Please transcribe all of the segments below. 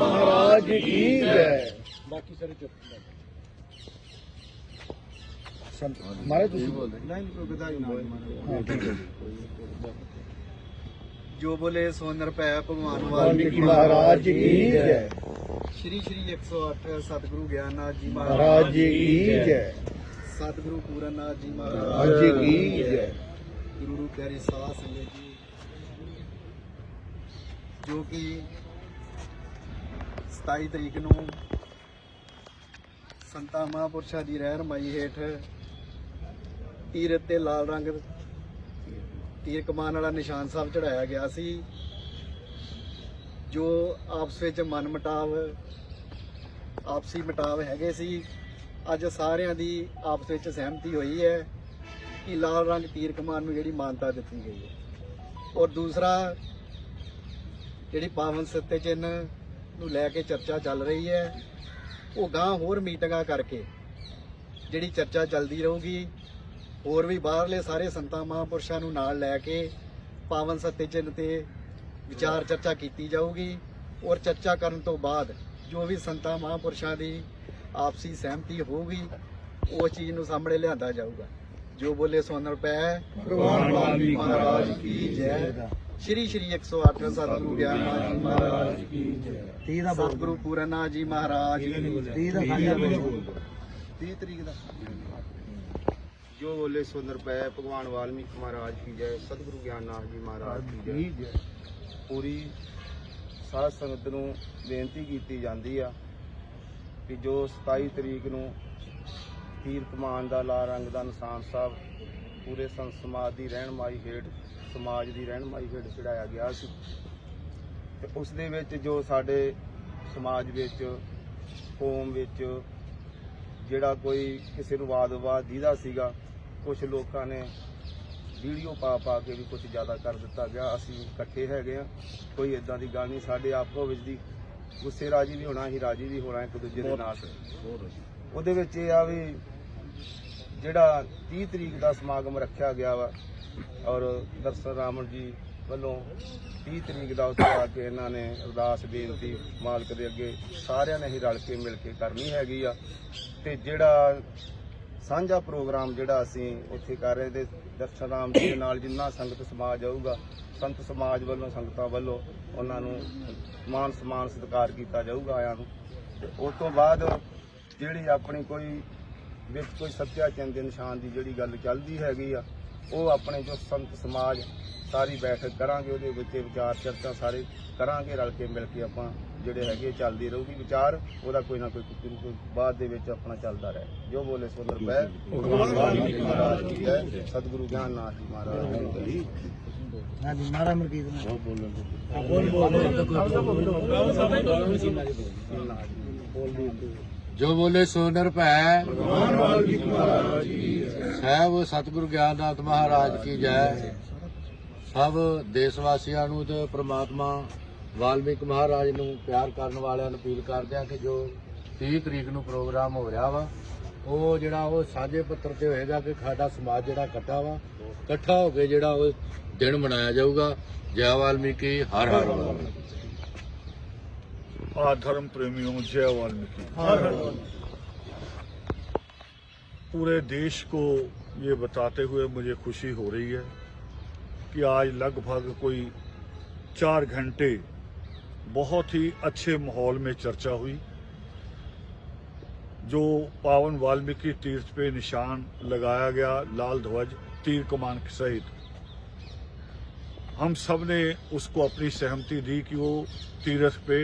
महाराज की बाकी सारे चुप। हमारे हाँ जो। बोले सो पै भगवान वाल्मीकि महाराज की श्री श्री एक सौ अठ सतगुरु ज्ञाननाथ जी महाराज की सतगुरु पूरन नाथ जी महाराज की गुरु प्यारी सा जो कि 27 ਤਰੀਕ ਨੂੰ ਸੰਤਾ ਮਹਾਂਪੁਰਸ਼ਾਂ ਦੀ ਰਹਿਨਮਾਈ ਹੇਠ ਤੀਰ ਤੇ ਲਾਲ ਰੰਗ ਤੀਰ ਕਮਾਨ ਵਾਲਾ ਨਿਸ਼ਾਨ ਸਾਹਿਬ ਚੜਾਇਆ ਗਿਆ ਸੀ, ਜੋ ਆਪਸ ਵਿੱਚ ਮਨ ਮਟਾਵ ਆਪਸੀ ਮਟਾਵ ਹੈਗੇ ਸੀ। ਅੱਜ ਸਾਰਿਆਂ ਦੀ ਆਪਸ ਵਿੱਚ ਸਹਿਮਤੀ ਹੋਈ ਹੈ ਕਿ ਲਾਲ ਰੰਗ ਤੀਰ ਕਮਾਨ ਨੂੰ ਜਿਹੜੀ ਮਾਨਤਾ ਦਿੱਤੀ ਗਈ ਹੈ। ਔਰ ਦੂਸਰਾ, ਜਿਹੜੀ ਪਾਵਨ ਸੱਤੇ ਚਿੰਨ੍ਹ ਨੂੰ ਲੈ ਕੇ ਚਰਚਾ ਚੱਲ ਰਹੀ ਹੈ। ਉਹ ਗਾਂ ਹੋਰ ਮੀਟਿੰਗਾਂ ਕਰਕੇ ਜਿਹੜੀ ਚਰਚਾ ਚੱਲਦੀ ਰਹੂਗੀ, ਹੋਰ ਵੀ ਬਾਹਰਲੇ ਸਾਰੇ ਸੰਤਾਂ ਮਹਾਂਪੁਰਸ਼ਾਂ ਨੂੰ ਨਾਲ ਲੈ ਕੇ ਪਾਵਨ ਸੱਤੇ ਚਿੰਨ੍ਹ ਤੇ ਵਿਚਾਰ ਚਰਚਾ ਕੀਤੀ ਜਾਊਗੀ ਔਰ ਚਰਚਾ ਕਰਨ ਤੋਂ ਬਾਅਦ ਜੋ ਵੀ ਸੰਤਾਂ ਮਹਾਂਪੁਰਸ਼ਾਂ ਦੀ ਆਪਸੀ ਸਹਿਮਤੀ ਹੋਊਗੀ ਉਹ ਚੀਜ਼ ਨੂੰ ਸਾਹਮਣੇ ਲਿਆਂਦਾ ਜਾਊਗਾ। ਜੋ ਬੋਲੇ ਸੋ ਅਨਰ ਪੈ ਭਗਵਾਨ ਵਾਲਮੀਕ ਮਹਾਰਾਜ ਕੀ ਜੈ। ਸ਼੍ਰੀ ਸ਼੍ਰੀ 108 ਸਤਿਗੁਰੂ ਗਿਆਨ ਜੀ ਮਹਾਰਾਜ ਕੀ ਜੈ। ਤੀ ਦਾ ਸਤਿਗੁਰੂ ਪੂਰਨਾ ਜੀ ਮਹਾਰਾਜ ਤੀ ਦਾ 30 ਤਰੀਕ ਦਾ। ਜੋ ਬੋਲੇ ਸੋ ਅਨਰ ਪੈ ਭਗਵਾਨ ਵਾਲਮੀਕ ਮਹਾਰਾਜ ਕੀ ਜੈ ਸਤਿਗੁਰੂ ਗਿਆਨਨਾਥ ਜੀ ਮਹਾਰਾਜ ਕੀ ਜੈ। ਪੂਰੀ ਸਾਧ ਸੰਗਤ ਨੂੰ ਬੇਨਤੀ ਕੀਤੀ ਜਾਂਦੀ ਆ ਕਿ ਜੋ 27 ਤਰੀਕ ਨੂੰ ਤੀਰ ਕਮਾਨ ਦਾ ਲਾਲ ਰੰਗ ਦਾ ਨਿਸ਼ਾਨ ਸਾਹਿਬ ਪੂਰੇ ਸੰਤ ਸਮਾਜ ਦੀ ਰਹਿਨਮਾਈ ਹੇਠ ਸਮਾਜ ਦੀ ਰਹਿਨਮਾਈ ਹੇਠ ਚੜਾਇਆ ਗਿਆ ਸੀ। ਤੇ ਉਸ ਦੇ ਵਿੱਚ ਜੋ ਸਾਡੇ ਸਮਾਜ ਵਿੱਚ ਕੌਮ ਵਿੱਚ ਜਿਹੜਾ ਕੋਈ ਕਿਸੇ ਨੂੰ ਵਾਦ ਵਿਵਾਦ ਦੀਦਾ ਸੀਗਾ ਕੁਝ ਲੋਕਾਂ ਨੇ ਵੀਡੀਓ ਪਾ ਪਾ ਕੇ ਵੀ ਕੁਝ ਜ਼ਿਆਦਾ ਕਰ ਦਿੱਤਾ ਗਿਆ। ਅਸੀਂ ਇਕੱਠੇ ਹੈਗੇ ਆ ਕੋਈ ਇਦਾਂ ਦੀ ਗੱਲ ਨਹੀਂ। ਸਾਡੇ ਆਪੋ ਵਿੱਚ ਦੀ ਗੁੱਸੇ ਰਾਜੀ ਵੀ ਹੋਣਾ ਹੀ ਰਾਜੀ ਵੀ ਹੋਣਾ ਇੱਕ ਦੂਜੇ ਦੇ ਨਾਲ। ਉਹਦੇ ਵਿੱਚ ਇਹ ਆ ਵੀ ਜਿਹੜਾ 30 ਤਰੀਕ ਦਾ ਸਮਾਗਮ ਰੱਖਿਆ ਗਿਆ ਵਾ, ਔਰ ਦਰਸ਼ਨ ਰਾਮਨ ਜੀ ਵੱਲੋਂ 30 ਤਰੀਕ ਦਾ ਉੱਥੇ ਆ ਕੇ ਇਹਨਾਂ ਨੇ ਅਰਦਾਸ, ਬੇਨਤੀ ਮਾਲਕ ਦੇ ਅੱਗੇ ਸਾਰਿਆਂ ਨੇ ਹੀ ਰਲ ਕੇ ਮਿਲ ਕੇ ਕਰਨੀ ਹੈਗੀ ਆ। ਤੇ ਜਿਹੜਾ ਸਾਂਝਾ ਪ੍ਰੋਗਰਾਮ ਜਿਹੜਾ ਅਸੀਂ ਉੱਥੇ ਕਰ ਰਹੇ ਤੇ ਦਰਸ਼ਨ ਰਾਮ ਜੀ ਦੇ ਨਾਲ ਜਿੰਨਾ ਸੰਗਤ ਸਮਾਜ ਆਊਗਾ, ਸੰਤ ਸਮਾਜ ਵੱਲੋਂ, ਸੰਗਤਾਂ ਵੱਲੋਂ ਉਹਨਾਂ ਨੂੰ ਮਾਨ ਸਨਮਾਨ ਸਤਿਕਾਰ ਕੀਤਾ ਜਾਊਗਾ ਆਇਆਂ ਨੂੰ। ਤੇ ਉਸ ਤੋਂ ਬਾਅਦ ਜਿਹੜੀ ਆਪਣੀ ਕੋਈ ਵਿੱਚ ਕੋਈ ਸੱਤਿਆ ਚੰਦ ਦੇ ਨਿਸ਼ਾਨ ਦੀ ਜਿਹੜੀ ਗੱਲ ਚੱਲਦੀ ਹੈਗੀ ਆ ਉਹ ਆਪਣੇ ਜੋ ਸੰਤ ਸਮਾਜ ਸਾਰੀ ਬੈਠਕ ਕਰਾਂਗੇ ਉਹਦੇ ਵਿੱਚ ਵਿਚਾਰ ਚਰਚਾ ਸਾਰੇ ਕਰਾਂਗੇ ਰਲ ਕੇ ਮਿਲ ਕੇ ਆਪਾਂ ਜਿਹੜੇ ਹੈਗੇ ਚੱਲਦੀ ਰਹੂਗੀ ਵਿਚਾਰ ਉਹਦਾ ਕੋਈ ਨਾ ਕੋਈ ਕੋਈ- ਬਾਅਦ ਦੇ ਵਿੱਚ ਆਪਣਾ ਚੱਲਦਾ ਰਹੇ। ਜੋ ਬੋਲੇ ਸੁੰਦਰ ਪੈ ਭਗਵਾਨ ਵਾਲਮੀਕਿ ਮਹਾਰਾਜ ਕੀ ਜੈ। ਸਤਿਗੁਰੂ ਗਿਆਨਨਾਥ ਜੀ ਮਹਾਰਾਜ ਜੈ। ਹਾਂਜੀ ਮਾਰਾ ਮਰਕੀਤ ਜੋ ਬੋਲੇ ਸੋ ਨਿਰਭੈ ਸਾਹਿਬ ਸਤਿਗੁਰੂ ਗਿਆਨਨਾਥ ਮਹਾਰਾਜ ਕੀ ਜੈ। ਸਭ ਦੇਸ਼ ਵਾਸੀਆਂ ਨੂੰ ਤੇ ਪ੍ਰਮਾਤਮਾ ਵਾਲਮੀਕ ਮਹਾਰਾਜ ਨੂੰ ਪਿਆਰ ਕਰਨ ਵਾਲਿਆਂ ਨੂੰ ਅਪੀਲ ਕਰਦੇ ਆ ਕਿ ਜੋ 30 ਤਰੀਕ ਨੂੰ ਪ੍ਰੋਗਰਾਮ ਹੋ ਰਿਹਾ ਵਾ ਉਹ ਜਿਹੜਾ ਉਹ ਸਾਂਝੇ ਪੱਤਰ ਤੇ ਹੋਏਗਾ ਕਿ ਸਾਡਾ ਸਮਾਜ ਜਿਹੜਾ ਇਕੱਠਾ ਵਾ ਇਕੱਠਾ ਹੋ ਕੇ ਜਿਹੜਾ ਉਹ ਦਿਨ ਮਨਾਇਆ ਜਾਊਗਾ। ਜੈ ਵਾਲਮੀਕੀ ਹਰ ਹਰ ਵਾਲਮੀਕੀ आधर्म प्रेमियों जय वाल्मीकि। पूरे देश को ये बताते हुए मुझे खुशी हो रही है कि आज लगभग कोई चार घंटे बहुत ही अच्छे माहौल में चर्चा हुई जो पावन वाल्मीकि तीर्थ पे निशान लगाया गया लाल ध्वज तीर कमान के सहित। हम सबने उसको अपनी सहमति दी कि वो तीर्थ पे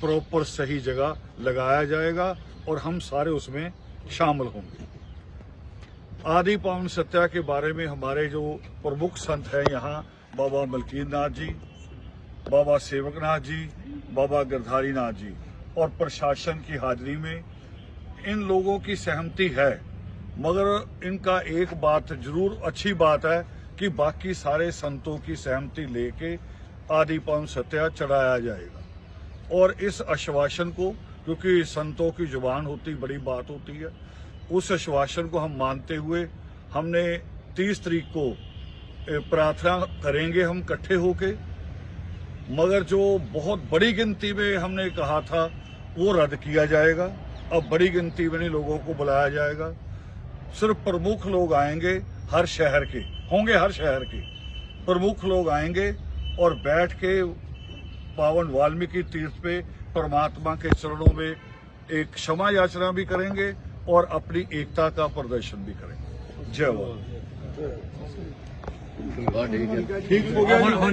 प्रॉपर सही जगह लगाया जाएगा और हम सारे उसमें शामिल होंगे। आदि पावन सत्या के बारे में हमारे जो प्रमुख संत हैं यहाँ, बाबा मलकीर नाथ जी, बाबा सेवकनाथ जी, बाबा गिरधारी नाथ जी, और प्रशासन की हाजिरी में इन लोगों की सहमति है, मगर इनका एक बात ज़रूर अच्छी बात है कि बाकी सारे संतों की सहमति लेके आदि पावन सत्या चढ़ाया जाएगा। और इस आश्वासन को, क्योंकि संतों की ज़ुबान होती, बड़ी बात होती है, उस आश्वासन को हम मानते हुए हमने 30 तारीख को प्रार्थना करेंगे हम इकट्ठे होके। मगर जो बहुत बड़ी गिनती में हमने कहा था, वो रद्द किया जाएगा। अब बड़ी गिनती में नहीं लोगों को बुलाया जाएगा। सिर्फ़ प्रमुख लोग आएँगे हर शहर के, होंगे हर शहर के। प्रमुख लोग आएँगे और बैठ के पावन वाल्मीकि तीर्थ पे परमात्मा के चरणों में एक क्षमा याचना भी करेंगे और अपनी एकता का प्रदर्शन भी करेंगे। जय वाल ठीक हो। गया। हाँ